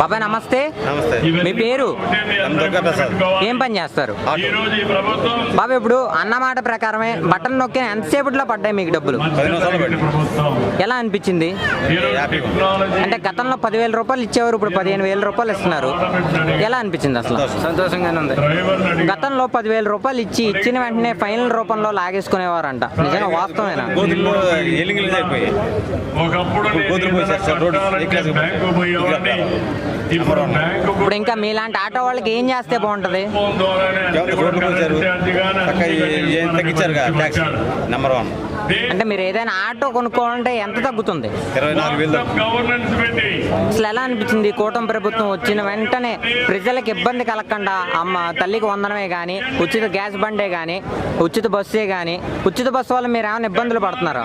బాబాయ్ నమస్తే. నమస్తే. మీ పేరు? ఏం పని చేస్తారు? బాబాయ్ ఇప్పుడు అన్నమాట ప్రకారమే బటన్ నొక్కిన ఎంతసేపట్లో పడ్డాయి మీకు డబ్బులు? ఎలా అనిపించింది? అంటే గతంలో పదివేల రూపాయలు ఇచ్చేవారు ఇప్పుడు పదిహేను వేల రూపాయలు ఇస్తున్నారు. ఎలా అనిపించింది అసలు? సంతోషంగానే ఉంది. గతంలో పదివేల రూపాయలు ఇచ్చి ఇచ్చిన వెంటనే ఫైనల్ రూపంలో లాగేసుకునేవారంట. నిజంగా వాస్తవేనా గోధుమలు ఇప్పుడు ఇంకా మీలాంటి ఆటో వాళ్ళకి ఏం చేస్తే బాగుంటది? తగ్గించారు నెంబర్ వన్ అంటే మీరు ఏదైనా ఆటో కొనుక్కోవాలంటే ఎంత తగ్గుతుంది? ఇరవై నాలుగు వేలు అసలు ఎలా అనిపించింది కూటమి ప్రభుత్వం వచ్చిన వెంటనే ప్రజలకు ఇబ్బంది కలగకుండా అమ్మ తల్లికి వందనమే కానీ ఉచిత గ్యాస్ బండే కానీ ఉచిత బస్సే కానీ ఉచిత బస్సు వల్ల మీరు ఏమైనా ఇబ్బందులు పడుతున్నారా?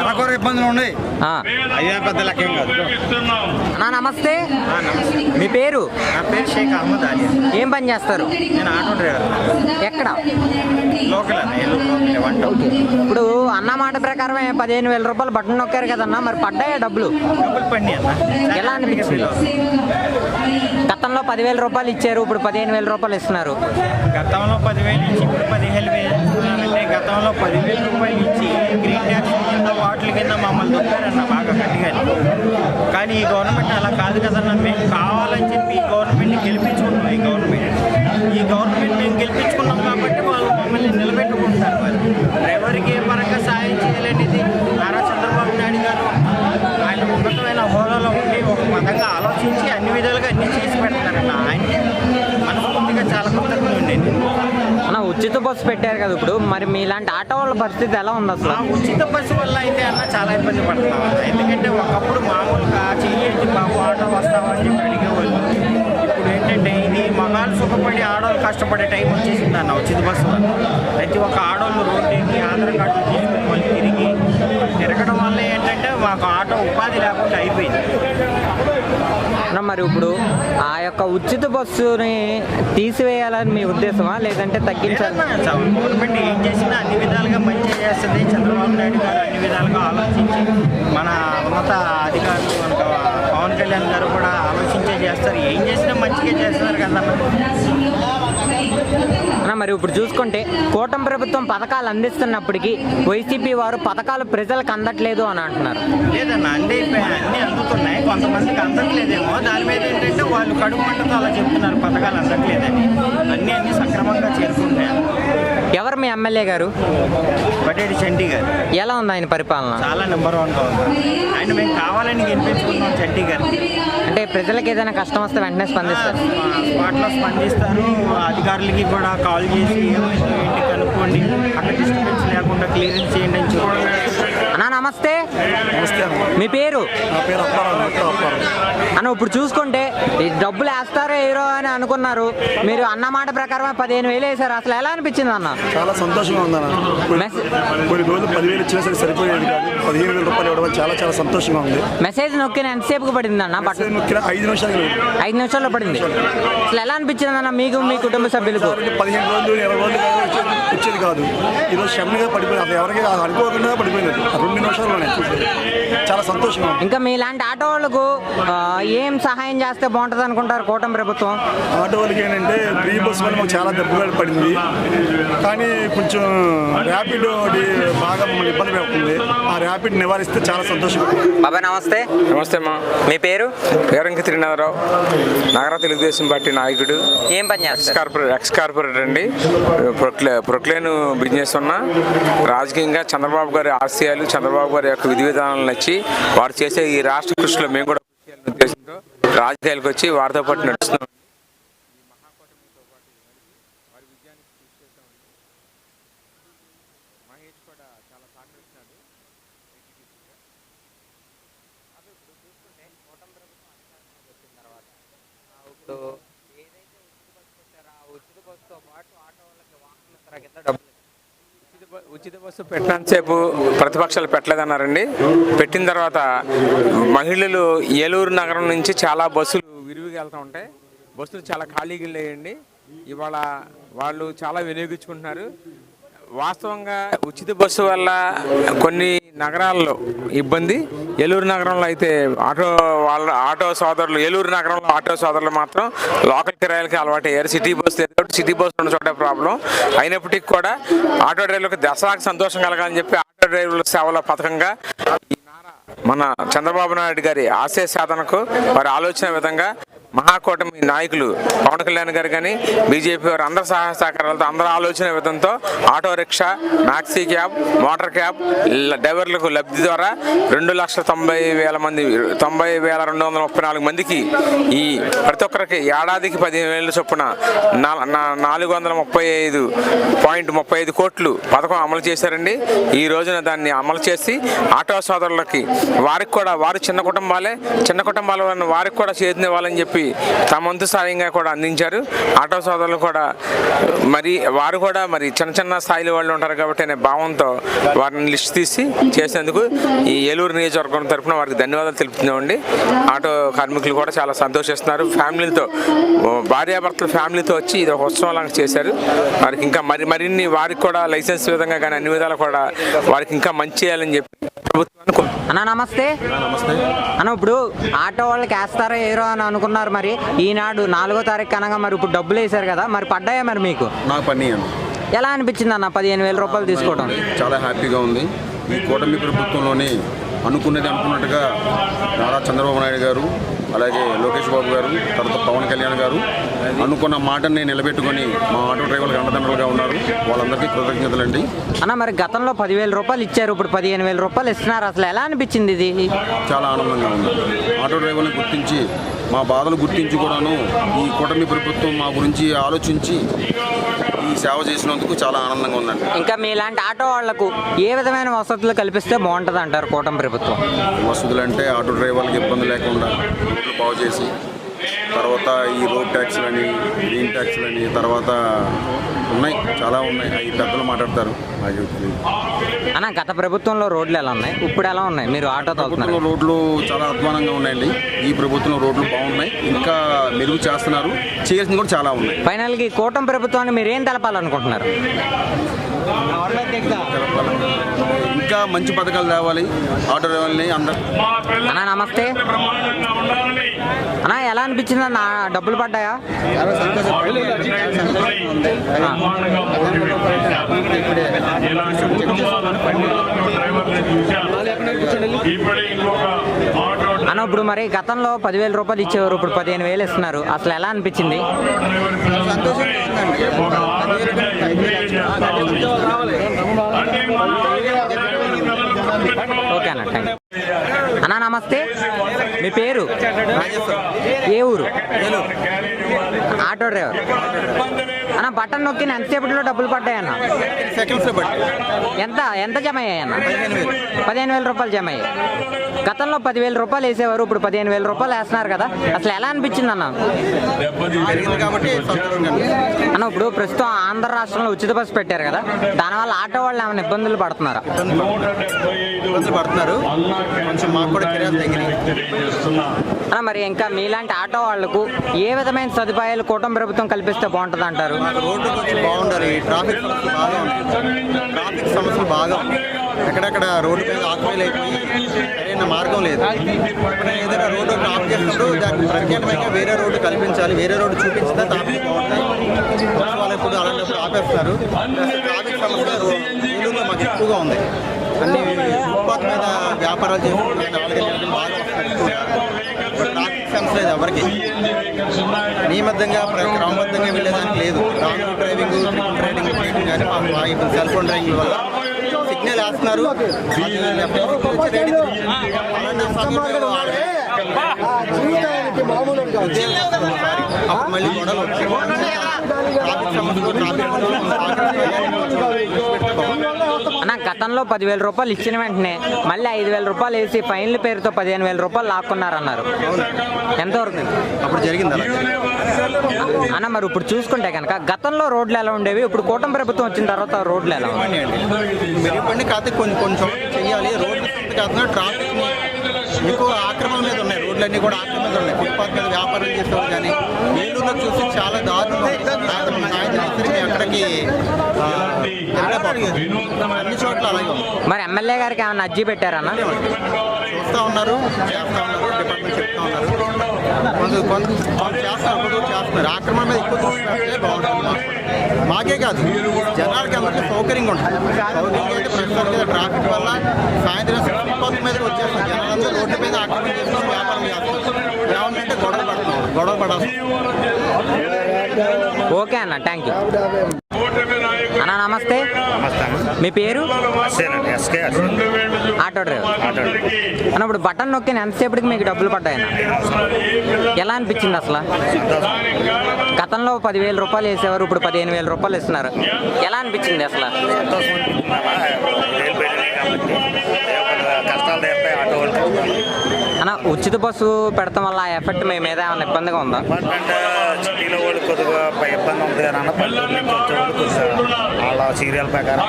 అరకొర ఇబ్బందులు ఉన్నాయి. ఆ. అయ్యా పెద్ద లెక్కేం కాదు. అన్నా నమస్తే. మీ పేరు? నా పేరు షేక్ అహ్మద్ అలీ. ఏం పని చేస్తారు? నేను ఆటో డ్రైవర్. ఎక్కడ? లోకల్ ఇప్పుడు అన్న మాట ప్రకారమే పదిహేను వేల రూపాయలు బట్టలు నొక్కారు కదన్నా మరి పడ్డాయా డబ్బులు? ఎలా అనిపించింది? గతంలో పదివేల రూపాయలు ఇచ్చారు ఇప్పుడు పదిహేను వేల రూపాయలు ఇస్తున్నారు. గతంలో పదివేలు ఇచ్చి ఇప్పుడు పదిహేను వేలు గతంలో పదివేల రూపాయలు ఇచ్చి గ్రీన్ ట్యాక్స్ కింద వాటిల కింద మమ్మల్ని దొక్కారన్న బాగా గట్టిగా కానీ ఈ గవర్నమెంట్ అలా కాదు కదన్న మేము కావాలని చెప్పి ఈ గవర్నమెంట్ని గెలిపించుకున్నాం ఈ గవర్నమెంట్ ఈ గవర్నమెంట్ గెలిపించుకున్నాం కాబట్టి వాళ్ళు మమ్మల్ని నిలబెట్టుకుంటారు. మరి ఎవరికి ఏ పరంగా సాయం చేయాలనేది నారా చంద్రబాబు నాయుడు గారు ఆయన ఉన్నతమైన హోదాలో ఉండి ఒక పదంగా ఆలోచించి అన్ని విధాలుగా అన్ని చేసి పెడతారన్న ఆయనకి మనస్ఫూర్తిగా చాలా కృతజ్ఞత ఉండేది అన్న ఉచిత బస్సు పెట్టారు కదా ఇప్పుడు. మరి మీలాంటి ఆటో వాళ్ళ పరిస్థితి ఎలా ఉంది అసలు? ఉచిత బస్సు వల్ల అయితే అన్న చాలా ఇబ్బంది పడుతున్నాం. ఎందుకంటే ఒకప్పుడు మామూలుగా చెయ్యేది బాబు ఆటో వస్తావా అని చెప్పి అడిగేవాళ్ళు. మగాళ్ళు సుఖపడి ఆడవాళ్ళు కష్టపడే టైం వచ్చేసింది అన్న ఉచిత బస్సు. ప్రతి ఒక్క ఆడవాళ్ళు రోడ్డు ఎక్కి ఆధార్ కార్డు తీసుకుని మళ్ళీ తిరిగి తిరగడం వల్ల ఏంటంటే మాకు ఆటో ఉపాధి లేకుండా అయిపోయింది. మరి ఇప్పుడు ఆ యొక్క ఉచిత బస్సుని తీసివేయాలని మీ ఉద్దేశమా? లేదంటే తగ్గించాలి? గవర్నమెంట్ ఏం చేసినా అన్ని విధాలుగా మంచి చేస్తుంది చంద్రబాబు నాయుడు గారు అన్ని విధాలుగా ఆలోచించి మన ఉన్నత అధికారులు పవన్ కళ్యాణ్ గారు కూడా ఆలోచించే చేస్తారు. ఏం చేసినా మంచిగా చేస్తున్నారు అన్న మరి ఇప్పుడు చూసుకుంటే కూటమి ప్రభుత్వం పథకాలు అందిస్తున్నప్పటికీ వైసీపీ వారు పథకాలు ప్రజలకు అందట్లేదు అని అంటున్నారు. లేదన్న అన్ని అన్ని అందుతున్నాయి. కొంతమందికి అందట్లేదేమో. దాని మీద ఏంటంటే వాళ్ళు కడుపు మంటతో అలా చెప్తున్నారు పథకాలు అందట్లేదని. అన్ని అన్ని సక్రమంగా చేరుకుంటున్నాయి. ఎవరు మీ ఎమ్మెల్యే గారు? బటేటి చంటి గారు. ఎలా ఉంది ఆయన పరిపాలన? చాలా నెంబర్ వన్గా ఉంది. ఆయన మేము కావాలని గెలిపించుకున్నాం చంటి గారు. అంటే ప్రజలకు ఏదైనా కష్టం వస్తే వెంటనే స్పందిస్తారు. స్పాట్లో స్పందిస్తారు. అధికారులకి కూడా కాల్ చేసి ఏంటి కనుక్కోండి. అక్కడ డిస్టర్బెన్స్ లేకుండా క్లియరెన్స్ చేయండి అని అన్నా నమస్తే. మీ పేరు? అన్న ఇప్పుడు చూసుకుంటే ఈ డబ్బులు వేస్తారో వేయరో అని అనుకున్నారు. మీరు అన్న మాట ప్రకారమే పదిహేను వేలు వేశారు. అసలు ఎలా అనిపించింది అన్న? చాలా సంతోషంగా ఉందన్న. కొన్ని రోజులు పదివేలు ఇచ్చినా సరే సరిపోయేది కాదు. పదిహేను వేల రూపాయలు ఇవ్వడం చాలా చాలా సంతోషంగా ఉంది. మెసేజ్ నొక్కిన ఎంతసేపుకి పడింది అన్న అసలు ముఖ్యంగా ఐదు నిమిషాలు ఐదు నిమిషాల్లో పడింది. అసలు ఎలా అనిపించింది అన్న మీకు మీ కుటుంబ సభ్యులకు? పదిహేను రోజులు ఇరవై రోజులు కాదు వచ్చేది కాదు. ఈరోజు క్షమగా పడిపోయింది. అసలు ఎవరికి అనుకోకుండా పడిపోయింది. రెండు నిమిషాల్లోనే. చాలా సంతోషంగా ఉంది. ఇంకా మీలాంటి ఆటో వాళ్ళకు ఏం సహాయం చేస్తే బాగుంటుంది అనుకుంటారు కూటమి ప్రభుత్వం? ఆటో వాళ్ళకి ఏంటంటే ఫ్రీ బస్ వల్ల మాకు చాలా దెబ్బ పడింది కానీ కొంచెం ర్యాపిడ్ బాగా మమ్మల్ని ఇబ్బంది పెడుతుంది ఆ ర్యాపిడ్ నివారిస్తే చాలా సంతోషంగా ఉంది. బాబా నమస్తే. నమస్తే అమ్మా. మీ పేరు? పేరంకి త్రినాథరావు. నగర తెలుగుదేశం పార్టీ నాయకుడు. ఏం పని ఎక్స్ చేస్తారు? కార్పొరేట్ ఎక్స్ కార్పొరేటర్ అండి. ప్రొక్లే ప్రొక్లేన్ బిజినెస్ ఉన్న. రాజకీయంగా చంద్రబాబు గారి ఆశయాలు చంద్రబాబు గారి యొక్క విధి విధానాలు వచ్చి వారు చేసే ఈ రాష్ట్ర కృషిలో మేము కూడా రాజకీయాలకు వచ్చి వారితో పాటు నడుస్తున్నాం. ఉచిత బస్సు పెట్టినంతసేపు ప్రతిపక్షాలు పెట్టలేదన్నారండి. పెట్టిన తర్వాత మహిళలు ఏలూరు నగరం నుంచి చాలా బస్సులు విరివిగా వెళ్తూ ఉంటాయి. బస్సులు చాలా ఖాళీగా లేయండి. ఇవాళ వాళ్ళు చాలా వినియోగించుకుంటున్నారు. వాస్తవంగా ఉచిత బస్సు వల్ల కొన్ని నగరాల్లో ఇబ్బంది. ఏలూరు నగరంలో అయితే ఆటో వాళ్ళ ఆటో సోదరులు ఏలూరు నగరంలో ఆటో సోదరులు మాత్రం లోకల్ కిరాయిలకి అలవాటు అయ్యారు. సిటీ బస్ లేదు కాబట్టి సిటీ బస్ ఉన్న చోట ప్రాబ్లం. అయినప్పటికీ కూడా ఆటో డ్రైవర్లకు దసరాకు సంతోషం కలగాలని చెప్పి ఆటో డ్రైవర్ల సేవల పథకంగా మన చంద్రబాబు నాయుడు గారి ఆశయ సాధనకు వారి ఆలోచన విధంగా మహాకూటమి నాయకులు పవన్ కళ్యాణ్ గారు కానీ బీజేపీ వారు అందరి సహాయ సహకారాలతో అందరి ఆలోచన విధంతో auto rickshaw maxi cab motor cab డ్రైవర్లకు లబ్ధి ద్వారా రెండు లక్షల తొంభై వేల మంది తొంభై వేల రెండు వందల ముప్పై నాలుగు మందికి ఈ ప్రతి ఒక్కరికి ఏడాదికి పదిహేను వేల చొప్పున నాలుగు వందల ముప్పై ఐదు పాయింట్ ముప్పై ఐదు కోట్లు పథకం అమలు చేశారండి. ఈ రోజున దాన్ని అమలు చేసి ఆటో సోదరులకి వారికి కూడా వారు చిన్న కుటుంబాలే చిన్న కుటుంబాల వారిని వారికి కూడా చేతినివ్వాలని చెప్పి తమ వంతు సాయంగా కూడా అందించారు. ఆటో సోదరులు కూడా మరి వారు కూడా మరి చిన్న చిన్న స్థాయిలో వాళ్ళు ఉంటారు కాబట్టి అనే భావంతో వారిని లిస్ట్ తీసి చేసేందుకు ఈ ఏలూరు నియోజకవర్గం తరఫున వారికి ధన్యవాదాలు తెలుపుతున్నామండి. ఆటో కార్మికులు కూడా చాలా సంతోషిస్తున్నారు. ఫ్యామిలీలతో ఓ భార్యాభర్తల ఫ్యామిలీతో వచ్చి ఇది ఒక ఉత్సవం లాగా చేశారు. వారికి ఇంకా మరి మరిన్ని వారికి కూడా లైసెన్స్ విధంగా కానీ అన్ని విధాలు కూడా వారికి ఇంకా మంచి చేయాలని చెప్పి ప్రభుత్వాన్ని కోరు- అన్న నమస్తే. నమస్తే. అన్న ఇప్పుడు ఆటో వాళ్ళకి వేస్తారో ఏరో అని అనుకున్నారు. మరి? ఈనాడు నాలుగో తారీఖు అనగా మరి ఇప్పుడు డబ్బులు వేశారు కదా మరి పడ్డాయా మరి మీకు? నాకు పని ఎలా అనిపించింది అన్న పదిహేను వేల రూపాయలు తీసుకోవడం చాలా హ్యాపీగా ఉంది. ఈ కూటమి ప్రభుత్వంలోని అనుకున్నది అనుకున్నట్టుగా నారా చంద్రబాబు నాయుడు గారు అలాగే లోకేష్ బాబు గారు తర్వాత పవన్ కళ్యాణ్ గారు అనుకున్న మాటని నిలబెట్టుకొని మా ఆటో డ్రైవర్లకు అండదండలుగా ఉన్నారు. వాళ్ళందరికీ కృతజ్ఞతలండి అన్న మరి గతంలో పదివేల రూపాయలు ఇచ్చారు ఇప్పుడు పదిహేను వేల రూపాయలు ఇస్తున్నారు. అసలు ఎలా అనిపించింది ఇది? చాలా ఆనందంగా ఉంది. ఆటో డ్రైవర్ని గుర్తించి మా బాధలు గుర్తించి కూడాను ఈ కూటమి ప్రభుత్వం మా గురించి ఆలోచించి ఈ సేవ చేసినందుకు చాలా ఆనందంగా ఉందండి. ఇంకా మీలాంటి ఆటో వాళ్ళకు ఏ విధమైన వసతులు కల్పిస్తే బాగుంటుంది అంటారు కూటమి ప్రభుత్వం? వసతులు అంటే ఆటో డ్రైవర్లకు ఇబ్బంది లేకుండా రోడ్లు బాగు చేసి తర్వాత ఈ రోడ్ ట్యాక్స్లని గ్రీన్ ట్యాక్స్లని తర్వాత ఉన్నాయి చాలా ఉన్నాయి. అవి పెద్దలు మాట్లాడతారు. నాకు. అన్న గత ప్రభుత్వంలో రోడ్లు ఎలా ఉన్నాయి? ఇప్పుడు ఎలా ఉన్నాయి? మీరు ఆటో ప్రభుత్వంలో రోడ్లు చాలా అధ్వానంగా ఉన్నాయండి. ఈ ప్రభుత్వంలో రోడ్లు బాగున్నాయి. ఇంకా మెరుగు చేస్తున్నారు. చేయాల్సింది కూడా చాలా ఉన్నాయి. ఫైనల్గా ఈ కూటమి ప్రభుత్వాన్ని మీరు ఏం తెలపాలనుకుంటున్నారు? ఇంకా మంచి పథకాలు తేవాలి ఆటో డ్రైవర్ని అందరు. అన్న నమస్తే. అన్న ఎలా అనిపించింది అన్న? డబ్బులు పడ్డాయా? ఆ. అన్న ఇప్పుడు మరి గతంలో పదివేల రూపాయలు ఇచ్చేవారు ఇప్పుడు పదిహేను వేలు ఇస్తున్నారు. అసలు ఎలా అనిపించింది? ఓకే అన్న థ్యాంక్ అన్న నమస్తే. మీ పేరు? ఏ ఊరు? Auto driver. అన్న బటన్ నొక్కిన ఎంతసేపట్లో డబ్బులు పడ్డాయి అన్న సెకండ్స్లో బట్టి ఎంత? ఎంత జమ అయ్యాయి అన్న పదిహేను వేల రూపాయలు జమ అయ్యాయి. గతంలో పదివేల రూపాయలు వేసేవారు ఇప్పుడు పదిహేను వేల రూపాయలు వేస్తున్నారు కదా. అసలు ఎలా అనిపించింది అన్న. అన్న ఇప్పుడు ప్రస్తుతం ఆంధ్ర రాష్ట్రంలో ఉచిత బస్సు పెట్టారు కదా. దానివల్ల ఆటో వాళ్ళు ఏమైనా ఇబ్బందులు పడుతున్నారా? ఇబ్బందులు పడుతున్నారు. కొంచెం మాకు కూడా కిరాలు తగ్గినాయి అన్న మరి ఇంకా మీలాంటి ఆటో వాళ్ళకు ఏ విధమైన సదుపాయాలు కూటమి ప్రభుత్వం కల్పిస్తే బాగుంటుంది అంటారు. రోడ్డు కొంచెం బాగుండాలి ట్రాఫిక్ సమస్యలు బాగా ఉన్నాయి ట్రాఫిక్ సమస్యలు బాగా ఉన్నాయి ఎక్కడెక్కడ రోడ్డు మీద ఆక్యుపైల్ అయిపోయి సరైన మార్గం లేదు. ఏదైనా రోడ్డు ఆఫ్ చేసినప్పుడు దానికి ప్రత్యేకమైన వేరే రోడ్డు కల్పించాలి. వేరే రోడ్డు చూపించినా ట్రాఫిక్ బాగుంటాయి. వాళ్ళు ఇప్పుడు అలాంటప్పుడు ఆపేస్తారు. ట్రాఫిక్ సమస్య ఏలూరులో మాకు ఎక్కువగా ఉంది. అన్ని ఫుట్పాత్ మీద వ్యాపారాలు చేసుకుంటే నాలుగైదు గంటలు బాగా వస్తారు సమస్య లేదు ఎవరికి. నియమబద్ధంగా క్రమబద్ధంగా వెళ్ళేదానికి లేదు. రాంగ్ డ్రైవింగ్ డ్రైవింగ్ చేయడం కానీ మా ఇప్పుడు సెల్ ఫోన్ డ్రైవింగ్ వల్ల సిగ్నల్ వేస్తున్నారు. అప్పుడు మళ్ళీ గొడవలు ట్రాఫిక్ సమస్యలు ట్రాఫిక్ అన్న గతంలో పదివేల రూపాయలు ఇచ్చిన వెంటనే మళ్ళీ ఐదు వేల రూపాయలు వేసి ఫైన్ల పేరుతో పదిహేను వేల రూపాయలు లాక్కున్నారన్నారు. ఎంతవరకు? అప్పుడు జరిగింది. అన్న మరి ఇప్పుడు చూసుకుంటే కనుక గతంలో రోడ్లు ఎలా ఉండేవి? ఇప్పుడు కూటమి ప్రభుత్వం వచ్చిన తర్వాత రోడ్లు ఎలా మెరుగుపడి కాకపోతే కొన్ని కొన్ని చోట్ల చేయాలి కాకుండా ట్రాఫిక్ ఎక్కువ ఆక్రమణ రోడ్లన్నీ కూడా ఆక్రమించి ఉన్నాయి ఫుట్పాత్ మీద వ్యాపారం చేసేవారు కానీ ఏలూరులో చూసి చాలా దారుణం సాయంత్రం సాయంత్రం ఇద్దరికి అక్కడికి ఆ, తిరగలేకపోతున్నాం. అన్ని చోట్ల అలాగే మరి ఎమ్మెల్యే గారికి ఏమైనా అర్జీ పెట్టారన్న? చూస్తూ ఉన్నారు చేస్తూ ఉన్నారు డిపార్ట్మెంట్ చెప్తా ఉన్నారు. కొంత కొంత వాళ్ళు చేస్తారు చేస్తున్నారు ఆక్రమణ ఎక్కువ చూసినట్లే బాగుంటుంది. మాకే కాదు జనాలకి అందరికీ సౌకర్యంగా ఉంటుంది. సౌకర్యంగా అయితే ప్రస్తుతానికి ట్రాఫిక్ వల్ల సాయంత్రం ఫుట్పాత్ మీద వచ్చేస్తాం. జనాలందరూ రోడ్డు మీద ఆక్రమణ చేస్తాం వ్యాపారం చేస్తారు. ఏమంటే గొడవ పడుతున్నాం గొడవ పడాలి ఓకే అన్న థ్యాంక్ యూ అన్న నమస్తే. మీ పేరు? Auto driver. అన్న ఇప్పుడు బటన్ నొక్కిన ఎంతసేపటికి మీకు డబ్బులు పడ్డాయన్న? ఎలా అనిపించింది అసలు? గతంలో పదివేల రూపాయలు వేసేవారు ఇప్పుడు పదిహేను వేల రూపాయలు ఇస్తున్నారు. ఎలా అనిపించింది అసలు కష్టాలు తీరుతాయి ఆటో వాళ్ళకి అన్న ఉచిత బస్సు పెడతాం వల్ల ఆ ఎఫెక్ట్ మీ మీద ఏమైనా ఇబ్బందిగా ఉందా? సిటీలో వాళ్ళు కొద్దిగా ఇబ్బంది ఉంది కానీ అన్న వాళ్ళు సీరియల్ ప్రకారం.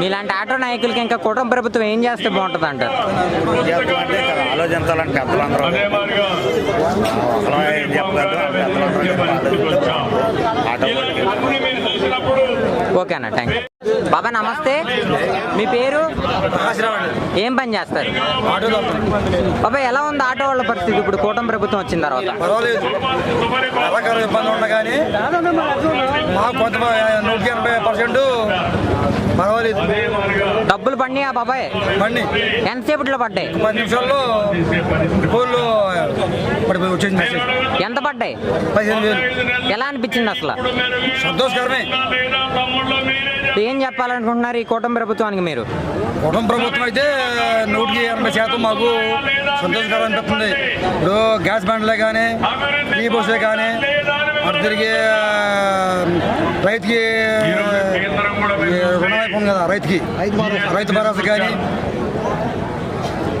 మీలాంటి ఆటో నాయకులకి ఇంకా కుటుంబ ప్రభుత్వం ఏం చేస్తే బాగుంటుంది అంటారు ఆలోచించాలని పెద్దలందరూ ఓకే అన్న థ్యాంక్ యూ బాబా నమస్తే. మీ పేరు? ఏం పని చేస్తారు? బాబా ఎలా ఉంది ఆటో వాళ్ళ పరిస్థితి? ఇప్పుడు కూటమి ప్రభుత్వం వచ్చిన తర్వాత. పర్వాలేదు. రకరకాల మాకు కొంత ఎనభై పర్సెంట్ పర్వాలేదు. డబ్బులు పడినాయా బాబాయ్? బండి ఎంతసేపట్లో పడ్డాయి? పది నిమిషాల్లో ఫోన్లు మెసేజ్ ఎంత పడ్డాయి? పదిహేను వేలు. ఎలా అనిపించింది అసలు? సంతోషకరమే. ఏం చెప్పాలనుకుంటున్నారు ఈ కూటమి ప్రభుత్వానికి మీరు? కుటుంబ ప్రభుత్వం అయితే నూటికి ఎనభై శాతం మాకు సంతోషకరం అనిపిస్తుంది. ఇప్పుడు గ్యాస్ బండ్లే కానీ ఈ బస్సులే కానీ మరి తిరిగి రైతుకి ఈ రుణం అయిపోయింది కదా రైతుకి. రైతు భరోసా. కానీ.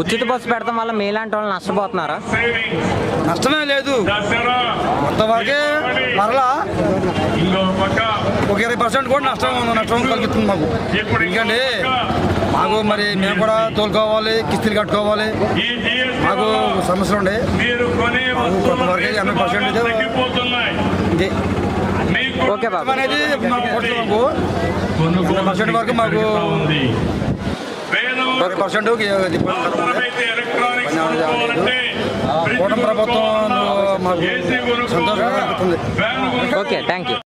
ఉచిత బస్సు పెడతాం వల్ల మీలాంటి వాళ్ళు నష్టపోతున్నారా? నష్టమే లేదు. మొత్తం వరకే మరలా ఒక ఇరవై పర్సెంట్ కూడా నష్టం నష్టం కలుగుతుంది మాకు. ఎందుకంటే మాకు మరి మేము కూడా తోలుకోవాలి కిస్తీలు కట్టుకోవాలి. మాకు సమస్యలు ఉండే. కొంతవరకు ఎనభై పర్సెంట్ ఇది ఓకే బాబా. అనేది మాకు పర్సెంట్ వరకు మాకు పర్సెంట్ కూటమి ప్రభుత్వం మాకు సంతోషంగా ఓకే థ్యాంక్ యూ